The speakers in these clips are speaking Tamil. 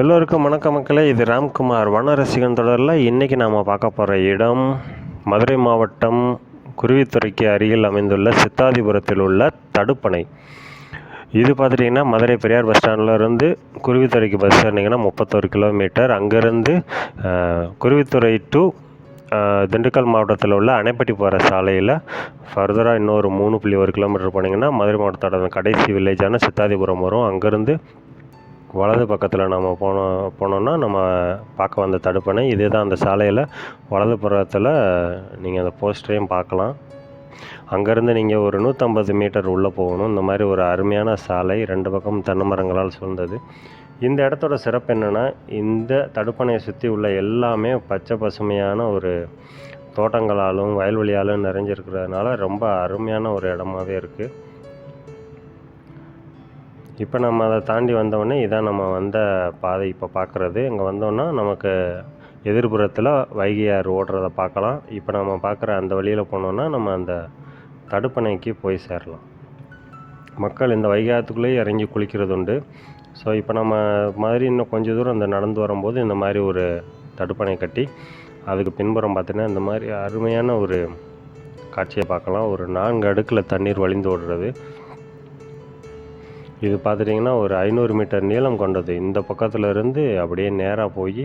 எல்லோருக்கும் வணக்க மக்களே. இது ராம்குமார். வனரசிகன் தொடரில் இன்றைக்கி நாம் பார்க்க போகிற இடம் மதுரை மாவட்டம் குருவித்துறைக்கு அருகில் அமைந்துள்ள சித்தாதிபுரத்தில் உள்ள தடுப்பணை. இது பார்த்துட்டிங்கன்னா மதுரை பெரியார் பஸ் ஸ்டாண்டில் இருந்து குருவித்துறைக்கு பஸ் ஏறினீங்கன்னா முப்பத்தொரு கிலோமீட்டர். அங்கேருந்து குருவித்துறை டு திண்டுக்கல் மாவட்டத்தில் உள்ள அணைப்பட்டி போகிற சாலையில் ஃபர்தராக இன்னொரு மூணு புள்ளி ஒரு கிலோமீட்டர் போனீங்கன்னா மதுரை மாவட்டத்தோட கடைசி வில்லேஜான சித்தாதிபுரம் வரும். அங்கேருந்து வலது பக்கத்தில் நம்ம போனோம் போனோம்னா நம்ம பார்க்க வந்த தடுப்பணை இதே தான் அந்த சாலையில் வலது புறத்தில் நீங்கள் அந்த போஸ்டரையும் பார்க்கலாம். அங்கேருந்து நீங்கள் ஒரு நூற்றம்பது மீட்டர் உள்ளே போகணும். இந்த மாதிரி ஒரு அருமையான சாலை ரெண்டு பக்கம் தென்னை மரங்களால் சூழ்ந்தது. இந்த இடத்தோட சிறப்பு என்னென்னா இந்த தடுப்பணையை சுற்றி உள்ள எல்லாமே பச்சை பசுமையான ஒரு தோட்டங்களாலும் வயல்வெளியாலும் நிறைஞ்சிருக்கிறதுனால ரொம்ப அருமையான ஒரு இடமாவே இருக்குது இப்போ நம்ம அதை தாண்டி வந்தோடனே இதான் நம்ம வந்த பாதை இப்போ பார்க்குறது. இங்கே வந்தோன்னா நமக்கு எதிர்புறத்தில் வைகையார் ஓடுறத பார்க்கலாம். இப்போ நம்ம பார்க்குற அந்த வழியில் போனோன்னா நம்ம அந்த தடுப்பணைக்கு போய் சேரலாம். மக்கள் இந்த வைகாத்துக்குள்ளேயே இறங்கி குளிக்கிறது உண்டு. ஸோ இப்போ நம்ம மாதிரி இன்னும் கொஞ்சம் தூரம் இந்த நடந்து வரும்போது இந்த மாதிரி ஒரு தடுப்பணை கட்டி அதுக்கு பின்புறம் பார்த்தீங்கன்னா இந்த மாதிரி அருமையான ஒரு காட்சியை பார்க்கலாம். ஒரு நான்கு அடுக்கில் தண்ணீர் வழிந்து ஓடுறது. இது பார்த்துட்டிங்கன்னா ஒரு ஐநூறு மீட்டர் நீளம் கொண்டது. இந்த பக்கத்தில் இருந்து அப்படியே நேராக போய்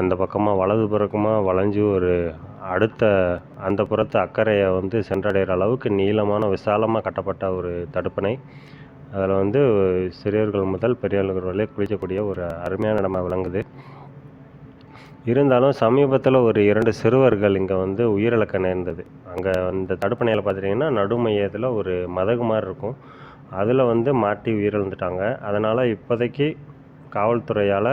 அந்த பக்கமாக வலது பக்கமாக வளைஞ்சு ஒரு அடுத்த அந்த புறத்து அக்கறையை வந்து சென்றடைகிற அளவுக்கு நீளமான விசாலமாக கட்டப்பட்ட ஒரு தடுப்பணை. அதில் வந்து சிறியவர்கள் முதல் பெரியவர்கள் வரை குளிக்கக்கூடிய ஒரு அருமையான இடமாக விளங்குது. இருந்தாலும் சமீபத்தில் ஒரு இரண்டு சிறுவர்கள் இங்கே வந்து உயிரிழக்க நேர்ந்தது. அங்கே அந்த தடுப்பணையில் பார்த்துட்டிங்கன்னா நடுமையத்தில் ஒரு மதகு மாதிரி இருக்கும். அதில் வந்து மாட்டி உயிரிழந்துட்டாங்க. அதனால் இப்போதைக்கு காவல்துறையால்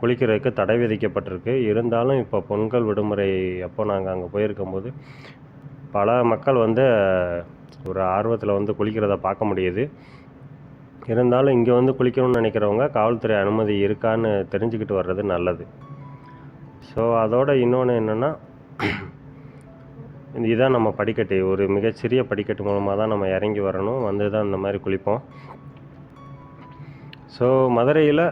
குளிக்கிறதுக்கு தடை விதிக்கப்பட்டிருக்கு. இருந்தாலும் இப்போ பொங்கல் விடுமுறை அப்போ நாங்கள் அங்கே போயிருக்கும்போது பல மக்கள் வந்து ஒரு ஆர்வத்தில் வந்து குளிக்கிறத பார்க்க முடியுது. இருந்தாலும் இங்கே வந்து குளிக்கணும்னு நினைக்கிறவங்க காவல்துறை அனுமதி இருக்கான்னு தெரிஞ்சுக்கிட்டு வர்றது நல்லது. ஸோ அதோட இன்னொன்று என்னென்னா இதுதான் நம்ம படிக்கட்டு. ஒரு மிகச்சிறிய படிக்கட்டு மூலமாக தான் நம்ம இறங்கி வரணும். வந்து தான் இந்த மாதிரி குளிப்போம். ஸோ மதுரையில்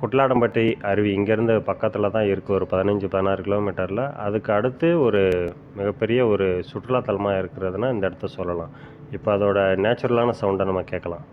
குட்லாடம்பட்டி அருவி இங்கேருந்து பக்கத்தில் தான் இருக்குது ஒரு பதினஞ்சு பதினாறு கிலோமீட்டரில். அதுக்கு அடுத்து ஒரு மிகப்பெரிய ஒரு சுற்றுலாத்தலமாக இருக்கிறதுனா இந்த இடத்த சொல்லலாம். இப்போ அதோட நேச்சுரலான சவுண்டை நம்ம கேட்கலாம்.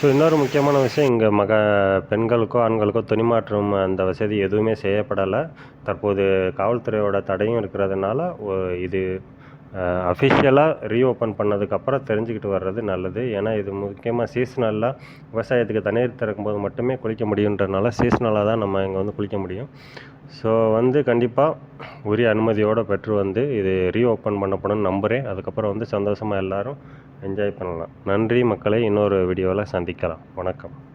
ஸோ இன்னொரு முக்கியமான விஷயம் இங்கே மக பெண்களுக்கோ ஆண்களுக்கோ துணிமாற்றம் அந்த வசதி எதுவுமே செய்யப்படலை. தற்போது காவல்துறையோட தடையும் இருக்கிறதுனால இது அஃபிஷியலாக ரீஓப்பன் பண்ணதுக்கப்புறம் தெரிஞ்சுக்கிட்டு வர்றது நல்லது. ஏன்னா இது முக்கியமாக சீசனலாக விவசாயத்துக்கு தண்ணீர் திறக்கும்போது மட்டுமே குளிக்க முடியுன்றனால சீசனலாக தான் நம்ம இங்கே வந்து குளிக்க முடியும். ஸோ வந்து கண்டிப்பாக உரிய அனுமதியோடு பெற்று வந்து இது ரீஓப்பன் பண்ணப்படும் நம்புகிறேன் அதுக்கப்புறம் வந்து சந்தோஷமாக எல்லோரும் என்ஜாய் பண்ணலாம். நன்றி மக்களை. இன்னொரு வீடியோவில் சந்திக்கலாம். வணக்கம்.